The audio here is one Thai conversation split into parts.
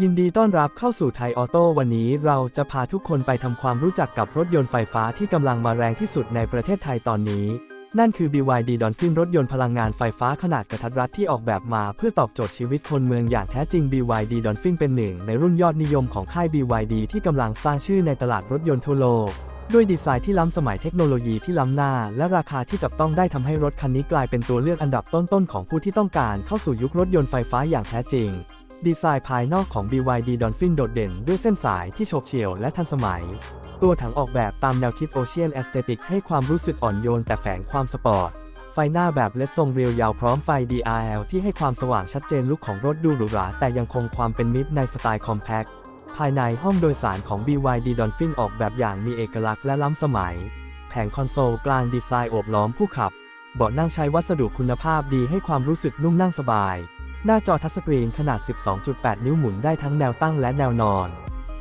ยินดีต้อนรับเข้าสู่ไทยออโต้วันนี้เราจะพาทุกคนไปทำความรู้จักกับรถยนต์ไฟฟ้าที่กำลังมาแรงที่สุดในประเทศไทยตอนนี้ นั่นคือ BYD Dolphin รถยนต์พลังงานไฟฟ้าขนาดกระทัดรัดที่ออกแบบมาเพื่อตอบโจทย์ชีวิตคนเมืองอย่างแท้จริง BYD Dolphin เป็นหนึ่งในรุ่นยอดนิยมของค่าย BYD ที่กำลังสร้างชื่อในตลาดรถยนต์ทั่วโลกด้วยดีไซน์ที่ล้ำสมัยเทคโนโลยีที่ล้ำหน้า และราคาที่จับต้องได้ทำให้รถคันนี้กลายเป็นตัวเลือกอันดับต้นๆของผู้ที่ต้องการเข้าสู่ยุครถยนต์ไฟฟ้าอย่างแท้จริง ดีไซน์ภายนอกของ BYD Dolphin โดดเด่นด้วยเส้นสายที่โฉบเฉี่ยวและทันสมัย ตัวถังออกแบบตามแนวคิด Ocean Aesthetic ให้ความรู้สึกอ่อนโยนแต่แฝงความสปอร์ต ไฟหน้าแบบเลดทรงเรียวยาวพร้อมไฟ DRL ที่ให้ความสว่างชัดเจนลุคของรถดูหรูหราแต่ยังคงความเป็นมิตรในสไตล์คอมแพคภายในห้องโดยสารของ BYD Dolphin ออกแบบอย่างมีเอกลักษณ์และล้ำสมัย แผงคอนโซลกลางดีไซน์โอบล้อมผู้ขับ เบาะนั่งใช้วัสดุคุณภาพดีให้ความรู้สึกนุ่มนั่งสบาย หน้าจอทัชสกรีนขนาด 12.8 นิ้วหมุนได้ทั้งแนวตั้งและแนวนอน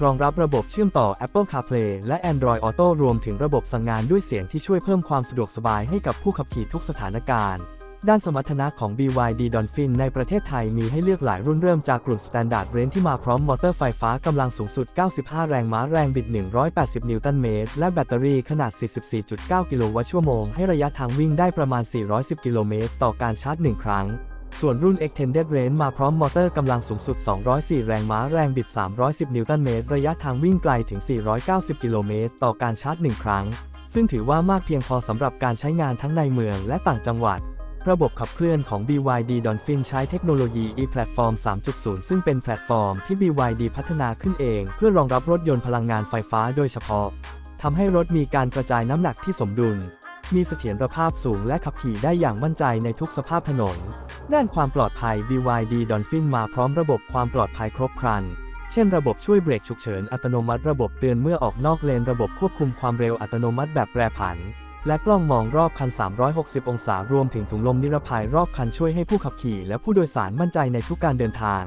รองรับระบบเชื่อมต่อ Apple CarPlay และ Android Auto รวมถึงระบบสั่งงานด้วยเสียงที่ช่วยเพิ่มความสะดวกสบายให้กับผู้ขับขี่ทุกสถานการณ์ ด้านสมรรถนะของ BYD Dolphin ในประเทศไทยมีให้เลือกหลายรุ่นเริ่มจากกลุ่ม Standard Range ที่มาพร้อมมอเตอร์ไฟฟ้ากำลังสูงสุด 95 แรงม้าแรงบิด 180 นิวตันเมตร และแบตเตอรี่ขนาด 44.9 กิโลวัตต์ชั่วโมง ให้ระยะทางวิ่งได้ประมาณ 410 กิโลเมตรต่อการชาร์จ 1 ครั้ง ส่วนรุ่น Extended Range มาพร้อมมอเตอร์กำลังสูงสุด 204 แรงม้าแรงบิด 310 นิวตันเมตร ระยะทางวิ่งไกลถึง 490 กิโลเมตร ต่อการชาร์จ 1 ครั้ง ซึ่งถือว่ามากเพียงพอสำหรับการใช้งานทั้งในเมืองและต่างจังหวัด ระบบขับเคลื่อนของ BYD Dolphin ใช้เทคโนโลยี e-Platform 3.0 ซึ่งเป็นแพลตฟอร์มที่ BYD พัฒนาขึ้นเอง เพื่อรองรับรถยนต์พลังงานไฟฟ้าโดยเฉพาะทำให้รถมีการกระจายน้ำหนักที่สมดุล มีเสถียรภาพสูงและขับขี่ได้อย่างมั่นใจในทุกสภาพถนน ด้านความปลอดภัย BYD Dolphin มาพร้อมระบบความปลอดภัยครบครัน เช่นระบบช่วยเบรกฉุกเฉินอัตโนมัติระบบเตือนเมื่อออกนอกเลนระบบควบคุมความเร็วอัตโนมัติแบบแปรผัน และกล้องมองรอบคัน 360 องศารวมถึงถุงลมนิรภัยรอบคันช่วยให้ผู้ขับขี่และผู้โดยสารมั่นใจในทุกการเดินทาง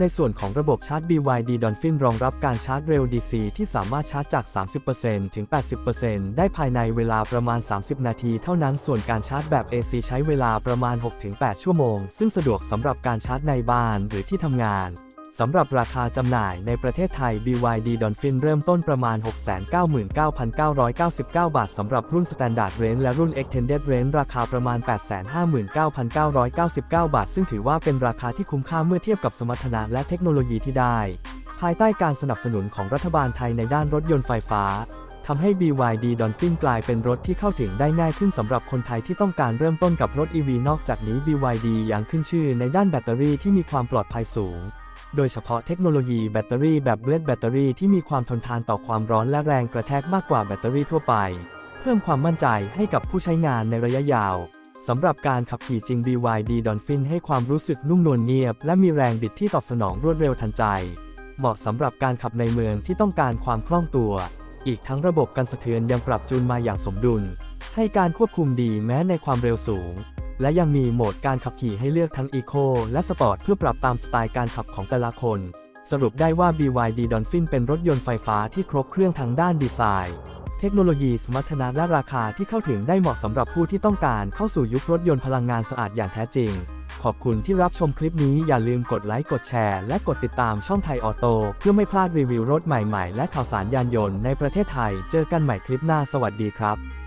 ในส่วนของระบบชาร์จ BYD Dolphin รองรับการชาร์จเร็ว DC ที่สามารถชาร์จจาก 30%ถึง 80%ได้ภายในเวลาประมาณ 30 นาทีเท่านั้น ส่วนการชาร์จแบบ AC ใช้เวลาประมาณ 6-8 ชั่วโมง ซึ่งสะดวกสำหรับการชาร์จในบ้านหรือที่ทำงาน สำหรับราคาจำหน่ายในประเทศไทย BYD Dolphin เริ่มต้นประมาณ 699,999 บาท สำหรับรุ่น Standard Range และรุ่น Extended Range ราคาประมาณ 859,999 บาท ซึ่งถือว่าเป็นราคาที่คุ้มค่าเมื่อเทียบกับสมรรถนะและเทคโนโลยีที่ได้ ภายใต้การสนับสนุนของรัฐบาลไทยในด้านรถยนต์ไฟฟ้าทำให้ BYD Dolphin กลายเป็นรถที่เข้าถึงได้ง่ายขึ้นสำหรับคนไทยที่ต้องการเริ่มต้นกับรถ EV นอกจากนี้ BYD ยังขึ้นชื่อในด้านแบตเตอรี่ที่มีความปลอดภัยสูง โดยเฉพาะเทคโนโลยีแบตเตอรี่แบบเบลดแบตเตอรี่ที่มีความทนทานต่อความร้อนและแรงกระแทกมากกว่าแบตเตอรี่ทั่วไป เพิ่มความมั่นใจให้กับผู้ใช้งานในระยะยาวสำหรับการขับขี่จริง BYD Dolphin ให้ความรู้สึกนุ่มนวลเงียบ และมีแรงบิดที่ตอบสนองรวดเร็วทันใจ เหมาะสำหรับการขับในเมืองที่ต้องการความคล่องตัว อีกทั้งระบบกันสะเทือนยังปรับจูนมาอย่างสมดุล ให้การควบคุมดีแม้ในความเร็วสูง และยังมีโหมดการขับขี่ให้เลือกทั้ง Eco และ Sport เพื่อปรับตามสไตล์การขับของแต่ละคน สรุปได้ว่า BYD Dolphin เป็นรถยนต์ไฟฟ้าที่ครบเครื่องทางด้านดีไซน์ เทคโนโลยีสมรรถนะและราคาที่เข้าถึงได้เหมาะสำหรับผู้ที่ต้องการเข้าสู่ยุครถยนต์พลังงานสะอาดอย่างแท้จริง ขอบคุณที่รับชมคลิปนี้อย่าลืมกดไลค์กดแชร์ และกดติดตามช่องไทยออโต้เพื่อไม่พลาดรีวิวรถใหม่ๆ และข่าวสารยานยนต์ในประเทศไทย เจอกันใหม่คลิปหน้าสวัสดีครับ